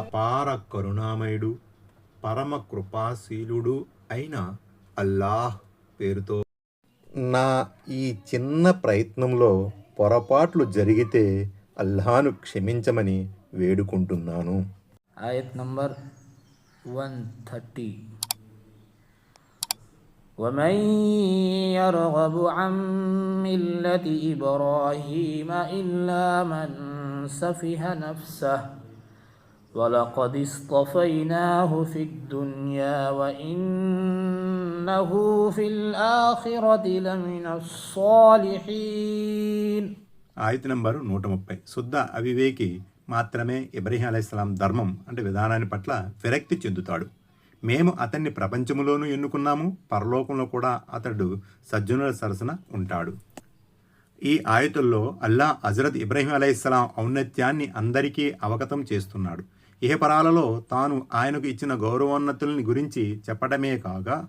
అపార కరుణామయుడు పరమ కృపాశీలుడు అయిన అల్లాహ్ పేరుతో. నా ఈ చిన్న ప్రయత్నంలో పొరపాట్లు జరిగితే అల్లాను క్షమించమని వేడుకుంటున్నాను. ayat number 130 ومن يرغب عن ملة إبراهيم إلا من سفه نفسه ولقد اصطفيناه في الدنيا وإنه في الآخرة لمن الصالحين ఆయత నంబరు నూట ముప్పై శుద్ధ అవివేకి మాత్రమే ఇబ్రహీం అలైహిస్సలాం ధర్మం అంటే విధానాన్ని పట్ల విరక్తి చెందుతాడు మేము అతన్ని ప్రపంచంలోనూ ఎన్నుకున్నాము పరలోకంలో కూడా అతడు సజ్జనుల సరసన ఉంటాడు. ఈ ఆయతుల్లో అల్లా హజరత్ ఇబ్రహీం అలైహిస్సలాం ఔన్నత్యాన్ని అందరికీ అవగతం చేస్తున్నాడు. ఇహపరాలలో తాను ఆయనకు ఇచ్చిన గౌరవోన్నతుల్ని గురించి చెప్పడమే కాగా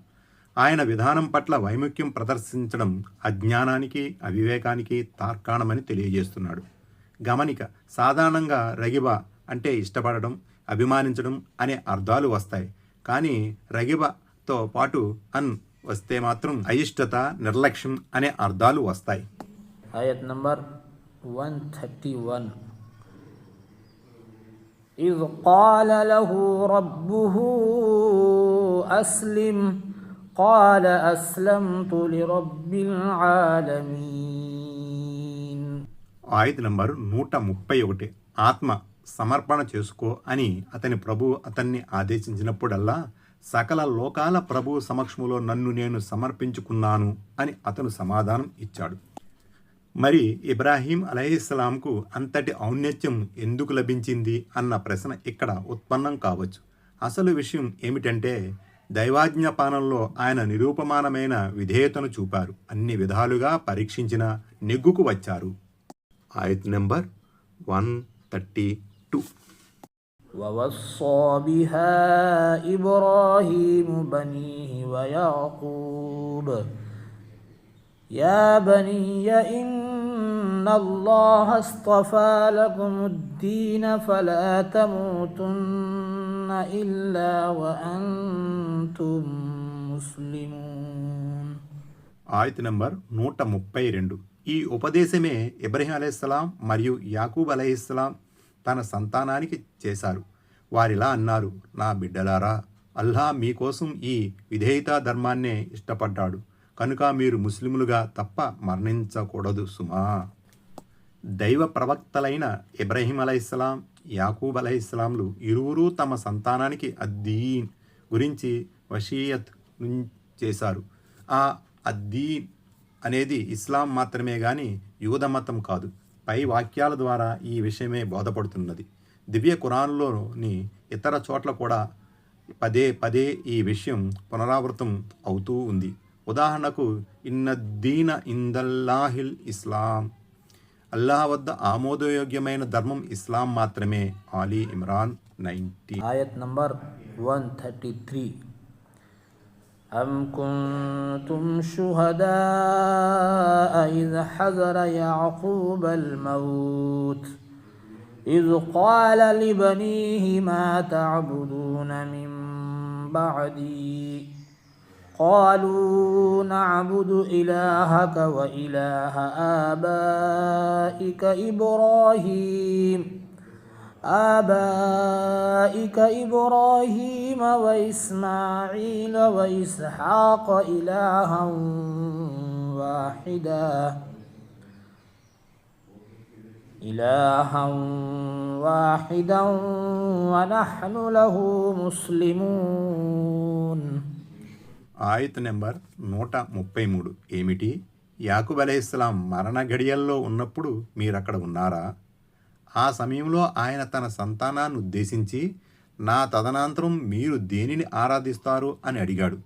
ఆయన విధానం పట్ల వైముఖ్యం ప్రదర్శించడం అజ్ఞానానికి అవివేకానికి తార్కాణమని తెలియజేస్తున్నాడు. గమనిక సాధారణంగా రగిబ అంటే ఇష్టపడడం అభిమానించడం అనే అర్థాలు వస్తాయి. కానీ రగిబతో పాటు అన్ వస్తే మాత్రం అయిష్టత నిర్లక్ష్యం అనే అర్థాలు వస్తాయి ayat number 131 إذ قال له ربه أسلم قال أسلمت لرب العالمين ఆయత నంబరు నూట ముప్పై ఒకటి ఆత్మ సమర్పణ చేసుకో అని అతని ప్రభు అతన్ని ఆదేశించినప్పుడల్లా సకల లోకాల ప్రభు సమక్షములో నన్ను నేను సమర్పించుకున్నాను అని అతను సమాధానం ఇచ్చాడు. మరి ఇబ్రాహీం అలైహిస్సలాంకు అంతటి ఔన్నత్యం ఎందుకు లభించింది అన్న ప్రశ్న ఇక్కడ ఉత్పన్నం కావచ్చు. అసలు విషయం ఏమిటంటే దైవాజ్ఞపానంలో ఆయన నిరూపమానమైన విధేయతను చూపారు. అన్ని విధాలుగా పరీక్షించిన నెగ్గుకు వచ్చారు. ఆయత్ నెంబర్ వన్ థర్టీ టూ ووصى بها إبراهيم بنيه ويعقوب يا بني إن الله اصطفى لكم الدين فلا تموتن إلا وأنتم مسلمون ఆయత్ నంబర్ నూట ముప్పై రెండు ఈ ఉపదేశమే ఇబ్రహీం అలైహిస్సలాం మరియు యాకూబ్ అలైహిస్సలాం తన సంతానానికి చేశారు. వారిలా అన్నారు నా బిడ్డలారా అల్లా మీకోసం ఈ విధేయతా ధర్మాన్నే ఇష్టపడ్డాడు. కనుక మీరు ముస్లిములుగా తప్ప మరణించకూడదు సుమా. దైవ ప్రవక్తలైన ఇబ్రహీం అలైహిస్సలాం యాకూబ్ అలహిస్లాంలు ఇరువురూ తమ సంతానానికి అద్దీన్ గురించి వషీయత్ చేశారు. ఆ అద్దీన్ అనేది ఇస్లాం మాత్రమే కానీ యూద మతం కాదు. పై వాక్యాల ద్వారా ఈ విషయమే బోధపడుతున్నది. దివ్య కురాన్లోని ఇతర చోట్ల కూడా పదే పదే ఈ విషయం పునరావృతం అవుతూ ఉంది. ఉదాహరణకు ఇన్నద్దీన ఇందల్లాహిల్ ఇస్లాం అల్లాహ్ వద్ద ఆమోదయోగ్యమైన ధర్మం ఇస్లాం మాత్రమే ఆలీ ఇమ్రాన్ నైన్టీ ఆయత్ నంబర్ వన్ థర్టీ త్రీ. أم كنتم شهداء إذ حضر يعقوب الموت؟ إذ قال لبنيه ما تعبدون من بعدي؟ قالوا نعبد إلهك وإله آبائك إبراهيم. آبائك إبراهيم وإسماعيل وإسحاق إلها واحدا إلها واحدا ونحن له مسلمون ఆయత్ నెంబర్ నూట ముప్పై మూడు ఏమిటి యాకుబ్ అలైహిస్సలాం మరణ గడియల్లో ఉన్నప్పుడు మీరక్కడ ఉన్నారా ఆ సమయంలో ఆయన తన సంతానాన్ని ఉద్దేశించి నా తదనంతరం మీరు దేనిని ఆరాధిస్తారు అని అడిగాడు.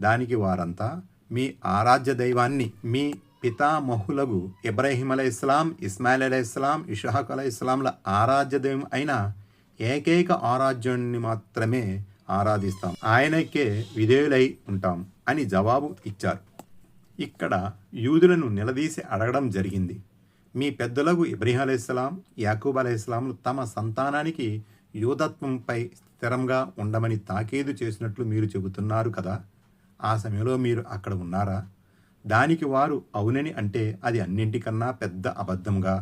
దానికి వారంతా మీ ఆరాధ్య దైవాన్ని మీ పితామహులగు ఇబ్రాహీం ఇస్లాం ఇస్మాయిల్ అలైహిస్సలాం అలై ఇస్లాంల ఆరాధ్య దైవం అయిన ఏకైక ఆరాధ్యుణ్ణి మాత్రమే ఆరాధిస్తాం. ఆయనకే విధేయులై ఉంటాం అని జవాబు ఇచ్చారు. ఇక్కడ యూదులను నిలదీసి అడగడం జరిగింది. మీ పెద్దలకు ఇబ్రహీం అలైహిస్సలాం యాకూబ్ అలైహిస్సలాంలు తమ సంతానానికి యూదత్వంపై స్థిరంగా ఉండమని తాకీదు చేసినట్లు మీరు చెబుతున్నారు కదా? ఆ సమయంలో మీరు అక్కడ ఉన్నారా? దానికి వారు అవునని అంటే అది అన్నింటికన్నా పెద్ద అబద్ధంగా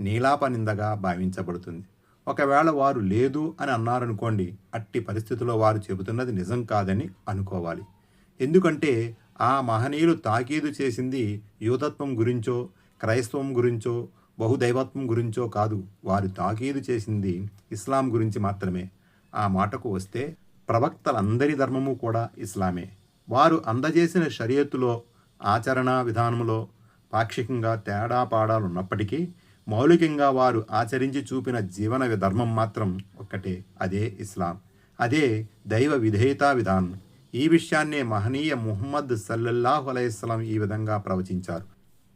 నీలాపనిందగా భావించబడుతుంది. ఒకవేళ వారు లేదు అని అన్నారనుకోండి అట్టి పరిస్థితిలో వారు చెబుతున్నది నిజం కాదని అనుకోవాలి. ఎందుకంటే ఆ మహనీయులు తాకీదు చేసింది యూతత్వం గురించో క్రైస్తవం గురించో బహుదైవత్వం గురించో కాదు. వారు తాకీదు చేసింది ఇస్లాం గురించి మాత్రమే. ఆ మాటకు వస్తే ప్రవక్తలందరి ధర్మము కూడా ఇస్లామే. వారు అందజేసిన షరియత్తులో ఆచరణ విధానంలో పాక్షికంగా తేడా పాడాలు ఉన్నప్పటికీ మౌలికంగా వారు ఆచరించి చూపిన జీవన ధర్మం మాత్రం ఒక్కటే అదే ఇస్లాం. అదే దైవ విధేయతా విధానం. ఈ విషయాన్నే మహనీయ ముహమ్మద్ సల్లల్లాహు అలైస్లాం ఈ విధంగా ప్రవచించారు.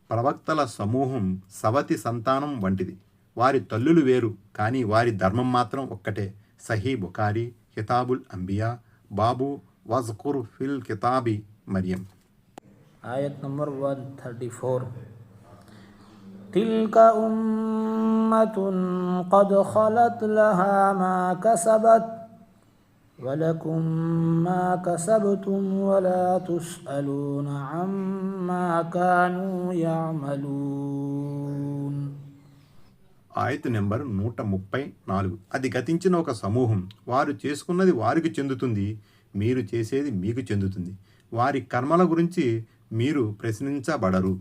ప్రవక్తల సమూహం సవతి సంతానం వంటిది వారి తల్లులు వేరు కానీ వారి ధర్మం మాత్రం ఒక్కటే సహీ బుఖారి కితాబుల్ అంబియా బాబు వజ్కుర్ ఫిల్ కితాబి మరియం Ayat nomor 134 تلك أمة قد خلت لها ما كسبت ولكم ما كسبتم ولا تسألون عما كانوا يعملون ఆయత నెంబర్ నూట ముప్పై నాలుగు అది గతించిన ఒక సమూహం వారు చేసుకున్నది వారికి చెందుతుంది మీరు చేసేది మీకు చెందుతుంది వారి కర్మల గురించి మీరు ప్రశ్నించబడరు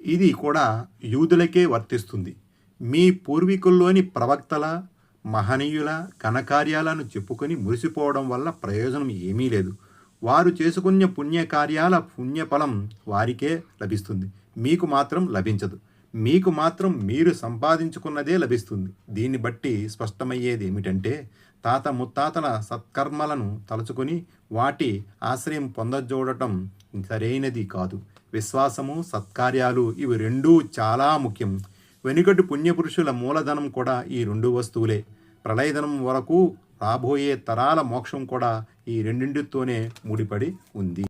ఇది కూడా యూదులకే వర్తిస్తుంది మీ పూర్వీకుల్లోని ప్రవక్తల మహనీయుల ఘనకార్యాలను చెప్పుకొని మురిసిపోవడం వల్ల ప్రయోజనం ఏమీ లేదు. వారు చేసుకున్న పుణ్యకార్యాల పుణ్యఫలం వారికే లభిస్తుంది. మీకు మాత్రం లభించదు. మీకు మాత్రం మీరు సంపాదించుకున్నదే లభిస్తుంది. దీన్ని బట్టి స్పష్టమయ్యేది ఏమిటంటే తాత ముత్తాతల సత్కర్మలను తలుచుకొని వాటి ఆశ్రయం పొందజూడటం సరైనది కాదు. విశ్వాసము సత్కార్యాలు ఇవి రెండూ చాలా ముఖ్యం. వెనుకటి పుణ్యపురుషుల మూలధనం కూడా ఈ రెండు వస్తువులే. ప్రళయధనం వరకు రాబోయే తరాల మోక్షం కూడా ఈ రెండింటితోనే ముడిపడి ఉంది.